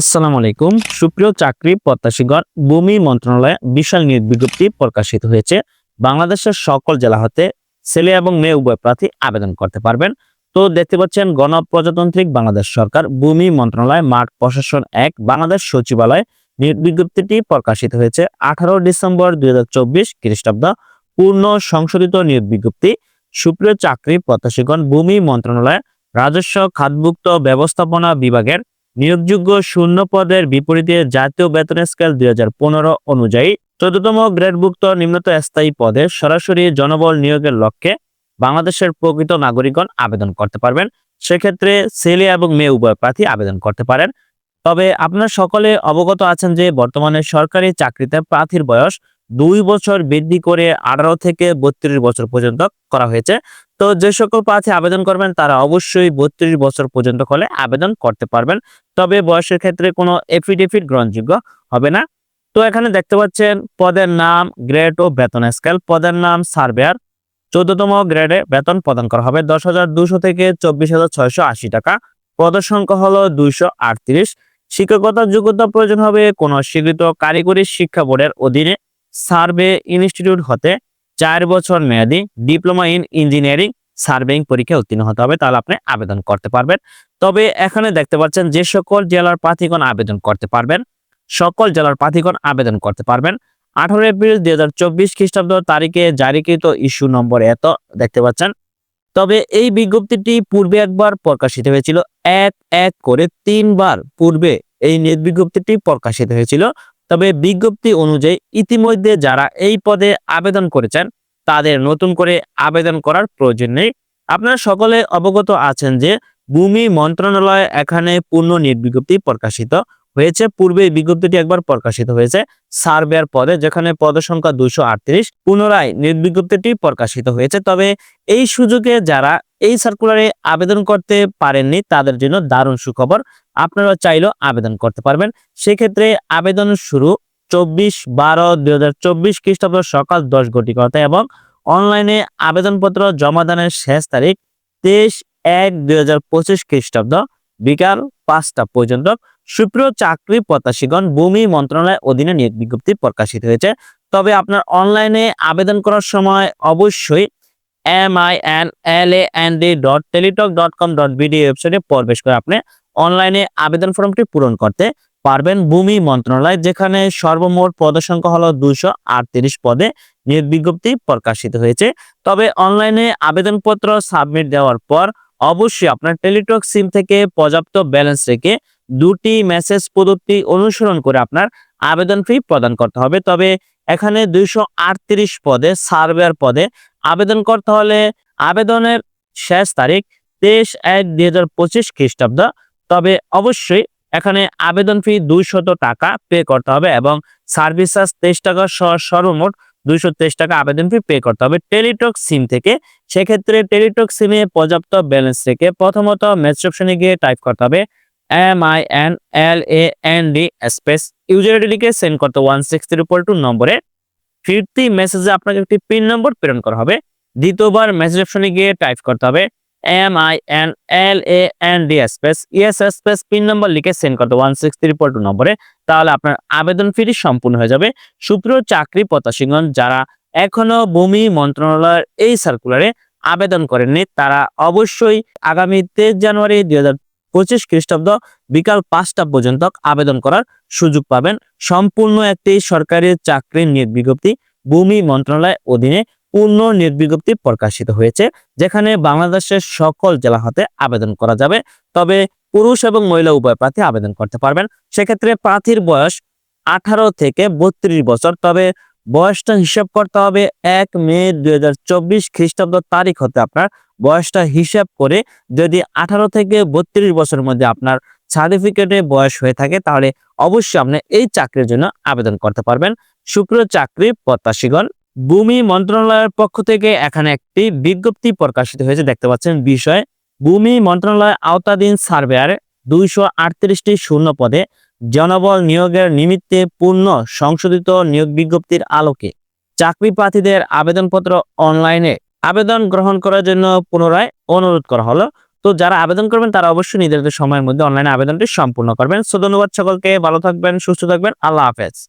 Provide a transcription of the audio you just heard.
আসসালামু আলাইকুম। সুপ্রিয় চাকরি প্রত্যাশীগণ, ভূমি মন্ত্রণালয়ে বিশাল নিয়োগ বিজ্ঞপ্তি প্রকাশিত হয়েছে। বাংলাদেশের সকল জেলা হতে ছেলে এবং মেয়ে উভয় প্রার্থী আবেদন করতে পারবেন। তো দেখতে পাচ্ছেন, গণপ্রজাতান্ত্রিক বাংলাদেশ সরকার, ভূমি মন্ত্রণালয়, মাঠ প্রশাসন এক, বাংলাদেশ সচিবালয়। নিয়োগ বিজ্ঞপ্তিটি প্রকাশিত হয়েছে আঠারো ডিসেম্বর দুই হাজার চব্বিশ খ্রিস্টাব্দ। পূর্ণ সংশোধিত নিয়োগ বিজ্ঞপ্তি। সুপ্রিয় চাকরি প্রত্যাশীগণ, ভূমি মন্ত্রণালয়, রাজস্ব, খাতভুক্ত ব্যবস্থাপনা বিভাগের নিয়োগযোগ্য শূন্য পদের বিপরীতে জাতীয় বেতন স্কেল দুই হাজার পনেরো অনুযায়ী চোদ্দতম গ্রেডভুক্ত নিম্নত স্থায়ী পদে সরাসরি জনবল নিয়োগের লক্ষ্যে বাংলাদেশের প্রকৃত নাগরিকগণ আবেদন করতে পারবেন। সেক্ষেত্রে ছেলে এবং মেয়ে উভয় প্রার্থী আবেদন করতে পারেন। তবে আপনারা সকলে অবগত আছেন যে বর্তমানে সরকারি চাকরিতে প্রার্থীর বয়স দুই বছর বৃদ্ধি করে আঠারো থেকে বত্রিশ বছর পর্যন্ত করা হয়েছে। তো যে সকল প্রার্থী আবেদন করবেন, তারা অবশ্যই বত্রিশ বছর পর্যন্ত হলে আবেদন করতে পারবেন। তবে বয়সের ক্ষেত্রে কোনো এফিডেভিট গ্রহণযোগ্য হবে না। তো এখানে দেখতে পাচ্ছেন, পদের নাম গ্রেড ও বেতন স্কেল পদের নাম সার্ভেয়ার চোদ্দতম গ্রেডে বেতন প্রদান করা হবে দশ হাজার দুশো থেকে চব্বিশ হাজার ছয়শো আশি টাকা। পদের সংখ্যা হলো দুইশো আটত্রিশ। শিক্ষকতার যোগ্যতা প্রয়োজন হবে কোনো স্বীকৃত কারিগরি শিক্ষা বোর্ডের অধীনে। সার্ভে ইনস্টিটিউট হতে চার বছর মেয়াদি ডিপ্লোমা ইন ইঞ্জিনিয়ারিং সার্ভেইং পরীক্ষায় উত্তীর্ণ হতে হবে, তাহলে আপনি আবেদন করতে পারবেন। তবে এখানে দেখতে পাচ্ছেন যে সকল জেলার প্রার্থীগণ আবেদন করতে পারবেন, সকল জেলার প্রার্থীগণ আবেদন করতে পারবেন। আঠারো এপ্রিল দুই হাজার চব্বিশ খ্রিস্টাব্দ তারিখে জারিকৃত ইস্যু নম্বর এত, দেখতে পাচ্ছেন। তবে এই বিজ্ঞপ্তিটি পূর্বে একবার প্রকাশিত হয়েছিল, এক এক করে তিনবার পূর্বে এই নিয়োগ বিজ্ঞপ্তিটি প্রকাশিত হয়েছিল। তবে বিজ্ঞপ্তি অনুযায়ী ইতিমধ্যে যারা এই পদে আবেদন করেছেন, তাদের নতুন করে আবেদন করার প্রয়োজন নেই। আপনারা সকলে অবগত আছেন যে ভূমি মন্ত্রণালয় এখানে পূর্ণ নিয়োগ বিজ্ঞপ্তি প্রকাশিত হয়েছে। পূর্বে বিজ্ঞপ্তিটি একবার প্রকাশিত হয়েছে সার্ভেয়ার পদে, যেখানে পদ সংখ্যা দুইশো আটত্রিশ, পুনরায় নিয়োগ বিজ্ঞপ্তিটি প্রকাশিত হয়েছে। তবে এই সুযোগে যারা এই সার্কুলারে আবেদন করতে পারেননি, তাদের জন্য দারুণ সুখবর। আপনারা চাইলেও আবেদন করতে পারবেন। সেক্ষেত্রে আবেদন শুরু চব্বিশ বারো দুই হাজার চব্বিশ খ্রিস্টাব্দ সকাল দশ ঘটিকাতে এবং অনলাইনে আবেদনপত্র জমা দানের শেষ তারিখ তেইশ এক দুই হাজার পঁচিশ খ্রিস্টাব্দ বিকাল পাঁচটা পর্যন্ত। সুপ্রিয় চাকরি প্রত্যাশীগণ, ভূমি মন্ত্রণালয়ের অধীনে নিয়োগ বিজ্ঞপ্তি প্রকাশিত হয়েছে। তবে আপনার অনলাইনে আবেদন করার সময় অবশ্যই M N L A N D dot Teletalk dot com dot BD ওয়েবসাইটে প্রবেশ করে আপনি অনলাইনে আবেদন ফর্মটি পূরণ করতে পারবেন। ভূমি মন্ত্রণালয়, যেখানে সর্বমোট পদসংখ্যা হলো দুইশো আটত্রিশ পদে নিয়োগ বিজ্ঞপ্তি প্রকাশিত হয়েছে। তবে অনলাইনে আবেদনপত্র সাবমিট দেওয়ার পর অবশ্যই আপনার টেলিটক সিম থেকে পর্যাপ্ত ব্যালেন্স রেখে দুটি মেসেজ পদ্ধতি অনুসরণ করে আপনার আবেদন ফি প্রদান করতে হবে। তবে এখানে দুইশো আটত্রিশ পদে সার্ভেয়ার পদে আবেদন করতে হলে আবেদনের শেষ তারিখ তেইশ এক দুই হাজার পঁচিশ খ্রিস্টাব্দ। তবে অবশ্যই এখানে আবেদন ফি দুইশত টাকা পে করতে হবে এবং সার্ভিস চার্জ তেইশ টাকা সহ সর্বমোট দুইশো তেইশ টাকা আবেদন ফি পে করতে হবে টেলিটক সিম থেকে। সেক্ষেত্রে টেলিটক সিমে পর্যাপ্ত ব্যালেন্স থেকে প্রথমত মেসেজ অপশনে গিয়ে টাইপ করতে হবে M I N L A N D space user ID লিখে সেন্ড করতে one six three four two নম্বরে ফিরতি মেসেজে আপনাকে একটি পিন নম্বর প্রেরণ করা হবে। দ্বিতীয়বার মেসেজ অপশনে গিয়ে টাইপ করতে হবে M I N L A N D space ES space PIN number লিখে সেন্ড করতে one six three four two নম্বরে। তাহলে আপনার আবেদন ফিটি সম্পূর্ণ হয়ে যাবে। সুপ্রিয় চাকরি প্রত্যাশীগণ, যারা এখনও ভূমি মন্ত্রণালয়ের এই সার্কুলারে আবেদন করেননি, তারা অবশ্যই আগামী তেইশ জানুয়ারি দুই হাজার পঁচিশ খ্রিস্টাব্দ বিকাল পাঁচটা পর্যন্ত আবেদন করার সুযোগ পাবেন। সম্পূর্ণ একটি সরকারি চাকরির নিয়োগ বিজ্ঞপ্তি ভূমি মন্ত্রণালয়ের অধীনে পূর্ণ নিয়োগ বিজ্ঞপ্তি প্রকাশিত হয়েছে, যেখানে বাংলাদেশের সকল জেলা হতে আবেদন করা যাবে। তবে পুরুষ এবং মহিলা উভয় প্রার্থী আবেদন করতে পারবেন। সেক্ষেত্রে প্রার্থীর বয়স আঠারো থেকে বত্রিশ বছর, তবে বয়সটা হিসাব করতে হবে এক মে দুই হাজার চব্বিশ খ্রিস্টাব্দ তারিখ হতে আপনার বয়সটা হিসাব করে যদি আঠারো থেকে বত্রিশ বছরের মধ্যে আপনার সার্টিফিকেটে বয়স হয়ে থাকে, তাহলে অবশ্যই আপনি এই চাকরির জন্য আবেদন করতে পারবেন। শুক্র চাকরি প্রত্যাশীগণ, ভূমি মন্ত্রণালয়ের পক্ষ থেকে এখানে একটি বিজ্ঞপ্তি প্রকাশিত হয়েছে, দেখতে পাচ্ছেন বিষয়। ভূমি মন্ত্রণালয় আওতাধীন সার্ভেয়ার দুইশো আটত্রিশটি শূন্য পদে জনবল নিয়োগের নিমিত্তে পূর্ণ সংশোধিত নিয়োগ বিজ্ঞপ্তির আলোকে চাকরি প্রার্থীদের আবেদনপত্র অনলাইনে আবেদন গ্রহণ করার জন্য পুনরায় অনুরোধ করা হলো। তো যারা আবেদন করবেন, তারা অবশ্যই নির্ধারিত সময়ের মধ্যে অনলাইনে আবেদনটি সম্পূর্ণ করবেন। সো ধন্যবাদ সকলকে, ভালো থাকবেন, সুস্থ থাকবেন, আল্লাহ হাফেজ।